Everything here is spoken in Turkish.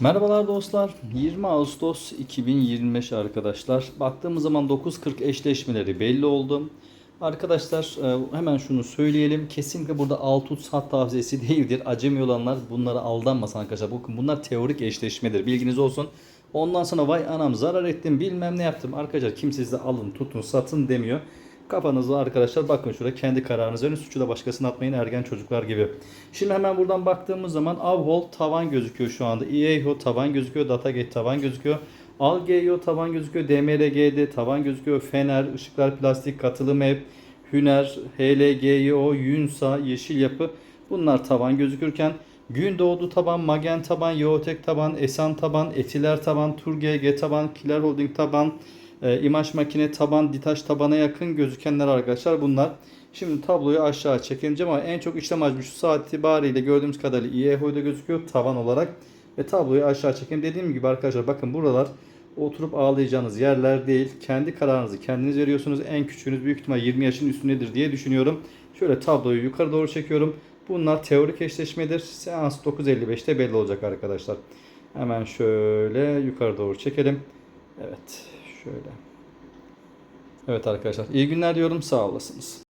Merhabalar dostlar. 20 Ağustos 2025 arkadaşlar. Baktığımız zaman 9.40 eşleşmeleri belli oldu. Arkadaşlar e, hemen şunu söyleyelim. Kesinlikle burada alt tut sat tavsiyesi değildir. Acemi olanlar bunlara aldanmasın arkadaşlar. Bakın bunlar teorik eşleşmedir. Bilginiz olsun. Ondan sonra vay anam zarar ettim bilmem ne yaptım. Arkadaşlar kimse size alın tutun satın demiyor. Kafanızda arkadaşlar bakın şurada kendi kararınızı verin. Suçu da başkasına atmayın ergen çocuklar gibi. Şimdi hemen buradan baktığımız zaman Avhol tavan gözüküyor şu anda. EAHO tavan gözüküyor. Datagate tavan gözüküyor. Algeo tavan gözüküyor. DMRGD tavan gözüküyor. Fener, ışıklar plastik, katılım ev, Hüner, HLGO, Yunsa, Yeşil Yapı bunlar tavan gözükürken Gündoğdu taban, Magen taban, Yotek taban, Esan taban, Etiler taban, Turgg taban, Kiler Holding taban, e, imaj makine taban, ditaş tabana yakın gözükenler arkadaşlar bunlar. Şimdi tabloyu aşağı çekeceğim ama en çok işlem hacmi şu saat itibariyle gördüğümüz kadarıyla IEHO'da gözüküyor tavan olarak. Ve tabloyu aşağı çekeyim. Dediğim gibi arkadaşlar bakın buralar oturup ağlayacağınız yerler değil. Kendi kararınızı kendiniz veriyorsunuz. En küçüğünüz büyük ihtimal 20 yaşın üstündedir diye düşünüyorum. Şöyle tabloyu yukarı doğru çekiyorum. Bunlar teorik eşleşmedir. Seans 9.55'te belli olacak arkadaşlar. Hemen şöyle yukarı doğru çekelim. Evet şöyle. Evet arkadaşlar iyi günler diyorum sağ olasınız.